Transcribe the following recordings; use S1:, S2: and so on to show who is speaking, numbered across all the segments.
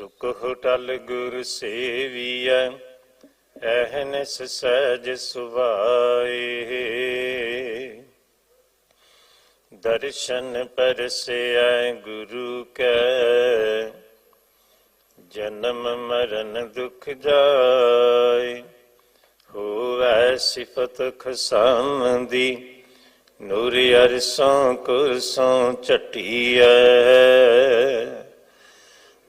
S1: ਸੁਖ ਟਲ ਗੁਰ ਸੇਵੀਐ, ਐਹਨਸ ਸਹਿਜ ਸੁਭਾਏ। ਦਰਸ਼ਨ ਪਰਸੈ ਗੁਰੂ ਕੈ, ਜਨਮ ਮਰਨ ਦੁਖ ਜਾਏ। ਹੋਵੈ ਸਿਫਤ ਖਸਮ ਦੀ ਨੂਰ ਅਰਸੋਂ ਕੁਰਸੋਂ ਚਟੀਐ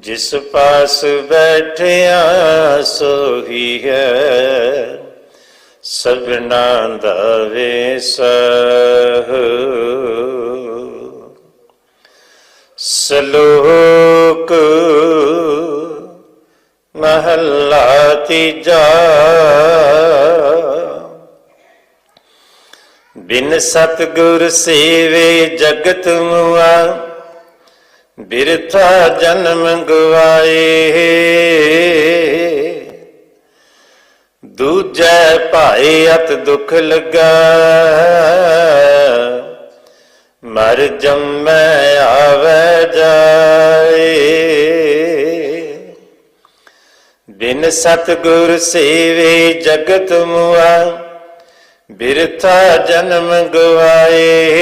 S1: ਜਿਸ ਪਾਸ ਬੈਠਿਆ ਸੋਹੀ ਹੈ ਸਭਨਾ ਦਾ ਵੇਸ ਸਲੋਕ ਮਹੱਲਾ ਤੀਜਾ। ਬਿਨ ਸਤਗੁਰ ਸੇਵੇ ਜਗਤ ਮੁਆ ਬਿਰਥਾ ਜਨਮ ਗਵਾਏ। ਦੂਜੈ ਭਾਏ ਅਤ ਦੁਖ ਲੱਗਾ। ਮਰ ਜੰਮੈ ਆਵੈ ਜਾਏ। ਬਿਨ ਸਤਗੁਰ ਸੇਵੇ ਜਗਤ ਮੁਆ। ਬਿਰਥਾ ਜਨਮ ਗਵਾਏ।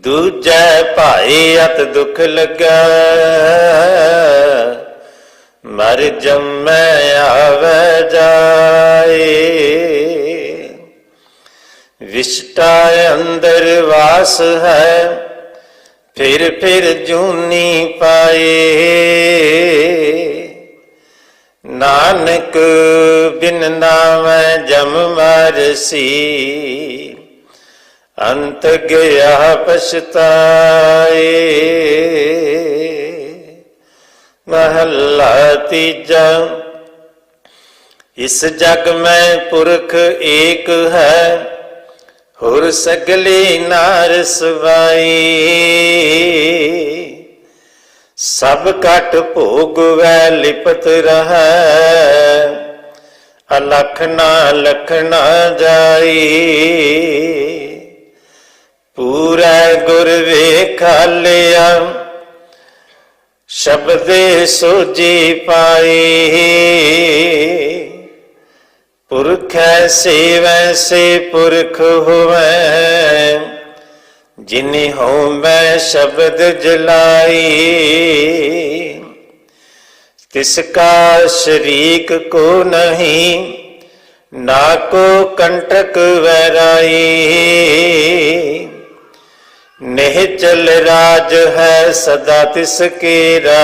S1: ਦੂਜੈ ਭਾਈ ਅਤ ਦੁਖ ਲਗਾ। ਮਰ ਜੰਮੈ ਆਵੈ ਜਾਏ। ਵਿਸ਼ਟਾ ਅੰਦਰ ਵਾਸ ਹੈ, ਫਿਰ ਫਿਰ ਜੂਨੀ ਪਾਏ। ਨਾਨਕ ਬਿਨ ਨਾਮੈ ਜਮ ਮਰਸੀ। ਅੰਤ ਗਿਆ ਪਛਤਾਏ। ਮਹੱਲਾ ਤੀਜਾ, ਇਸ ਜਗ ਮੈਂ ਪੁਰਖ ਏਕ ਹੈ, ਹੋਰ ਸਗਲੇ ਨਾਰ ਸਵਾਈ ਸਭ ਕਟ ਭੋਗ ਵੈ ਲਿਪਤ ਰਹੈ, ਅਲਖ ਨਾ ਲਖਣਾ ਜਾਈ ਪੂਰਾ ਗੁਰ ਵੇਖਾ ਲਿਆ। ਸ਼ਬਦੇ ਸੋਜੀ ਪਾਈ ਪੁਰਖੈ ਸੇਵੈ, ਸੇ ਪੁਰਖ ਹੋਵੈ। ਜਿਨੀ ਹੋਵੈ ਸ਼ਬਦ ਜਲਾਈ ਤਿਸ ਕਾ ਸ਼ਰੀਕ ਕੋ ਨਹੀਂ, ਨਾ ਕੋ ਕੰਟਕ ਵੈਰਾਈ ਨਹਿ ਚਲ ਰਾਜ ਹੈ ਸਦਾ ਤਿਸ ਕੀਰਾ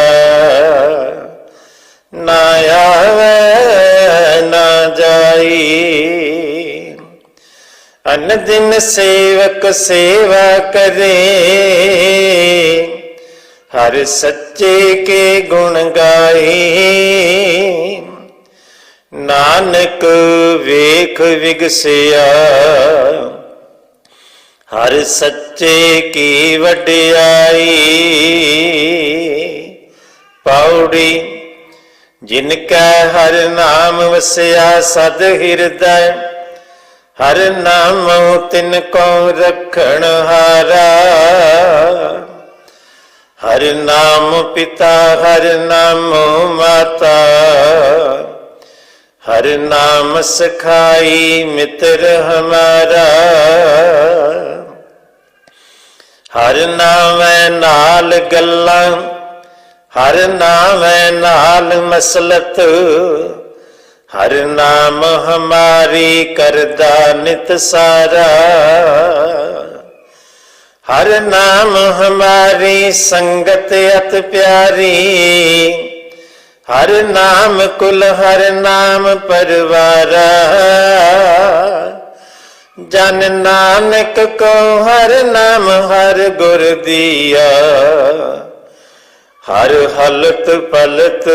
S1: ਨਾ ਆਵੇ, ਨਾ ਜਾਈ। ਅਨ ਦਿਨ ਸੇਵਕ ਸੇਵਾ ਕਰੇ। ਹਰ ਸੱਚੇ ਕੇ ਗੁਣ ਗਾਏ। ਨਾਨਕ ਵੇਖ ਵਿਗਸਿਆ। ਹਰ ਸੱਚੇ ਕੀ ਵਡਿਆਈ? ਪੌੜੀ, ਜਿਨ ਕੈ ਹਰ ਨਾਮ ਵਸਿਆ ਸਦ ਹਿਰਦੈ, ਹਰ ਨਾਮੁ ਤਿਨ ਕੋ ਰਖਣ ਹਾਰਾ। ਹਰ ਨਾਮ ਪਿਤਾ, ਹਰ ਨਾਮ ਮਾਤਾ, ਹਰ ਨਾਮ ਸਖਾਈ ਮਿੱਤਰ ਹਮਾਰਾ। ਹਰ ਨਾਮੈ ਨਾਲ ਗੱਲਾਂ, ਹਰ ਨਾਮੈ ਨਾਲ ਮਸਲਤ, ਹਰ ਨਾਮ ਹਮਾਰੀ ਕਰਦਾ ਨਿਤ ਸਾਰਾ। ਹਰ ਨਾਮ ਹਮਾਰੀ ਸੰਗਤ ਅਤ ਪਿਆਰੀ, ਹਰ ਨਾਮ ਕੁਲ ਹਰ ਨਾਮ ਪਰਵਾਰਾ। ਜਨ ਨਾਨਕ ਕੋ ਹਰ ਨਾਮ ਹਰ ਗੁਰ ਦੀਆ। ਹਰ ਹਲਤ ਪਲਤ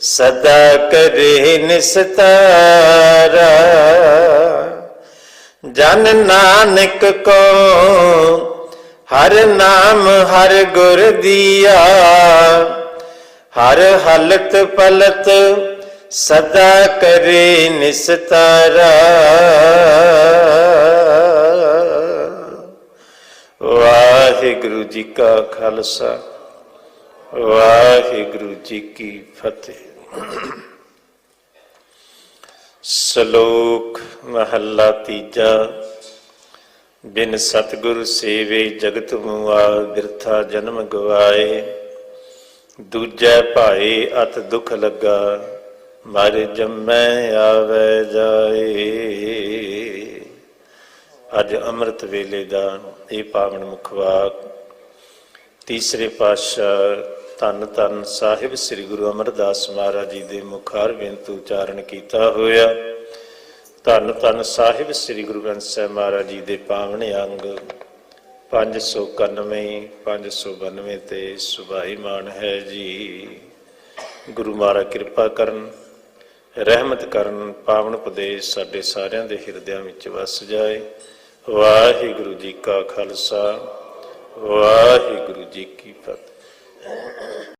S1: ਸਦਾ ਕਰੇ ਨਿਸਤਾਰਾ। ਜਨ ਨਾਨਕ ਕੋ ਹਰ ਨਾਮ ਹਰ ਗੁਰ ਦੀਆ। ਹਰ ਹਲਤ ਪਲਤ ਸਦਾ ਕਰੇ ਨਿਸਤਾਰਾ। ਵਾਹਿਗੁਰੂ ਜੀ ਕਾ ਖਾਲਸਾ, ਵਾਹਿਗੁਰੂ ਜੀ ਕੀ ਫਤਿਹ। ਸ਼ਲੋਕ ਮਹੱਲਾ ਤੀਜਾ, ਬਿਨ ਸਤਿਗੁਰ ਸੇਵੇ ਜਗਤ ਮੁਆ ਬਿਰਥਾ ਜਨਮ ਗਵਾਏ, ਦੂਜੈ ਭਾਏ ਅਤ ਦੁਖ ਲੱਗਾ। ਮਰ ਜੰਮੈ ਆਵੇ ਜਾਏ। ਅੱਜ ਅੰਮ੍ਰਿਤ ਵੇਲੇ ਦਾ ਇਹ ਪਾਵਨ ਮੁਖਵਾਕ ਤੀਸਰੇ ਪਾਤਸ਼ਾਹ ਧੰਨ ਧੰਨ ਸਾਹਿਬ ਸ੍ਰੀ ਗੁਰੂ ਅਮਰਦਾਸ ਮਹਾਰਾਜ ਜੀ ਦੇ ਮੁਖਾਰ ਬੇਨਤ ਉਚਾਰਨ ਕੀਤਾ ਹੋਇਆ। ਧੰਨ ਧੰਨ ਸਾਹਿਬ ਸ੍ਰੀ ਗੁਰੂ ਗ੍ਰੰਥ ਸਾਹਿਬ ਮਹਾਰਾਜ ਜੀ ਦੇ ਪਾਵਨ ਅੰਗ 591 592 ਤੇ ਸੁਭਾਈ ਮਾਨ ਹੈ ਜੀ। ਗੁਰੂ ਮਹਾਰਾਜ ਕਿਰਪਾ ਕਰਨ। ਰਹਿਮਤ ਕਰਨ ਪਾਵਨ ਉਪਦੇਸ਼ ਸਾਡੇ ਸਾਰਿਆਂ ਦੇ ਹਿਰਦਿਆਂ ਵਿੱਚ ਵਸ ਜਾਏ। ਵਾਹਿਗੁਰੂ ਜੀ ਕਾ ਖਾਲਸਾ, ਵਾਹਿਗੁਰੂ ਜੀ ਕੀ ਫਤਿਹ।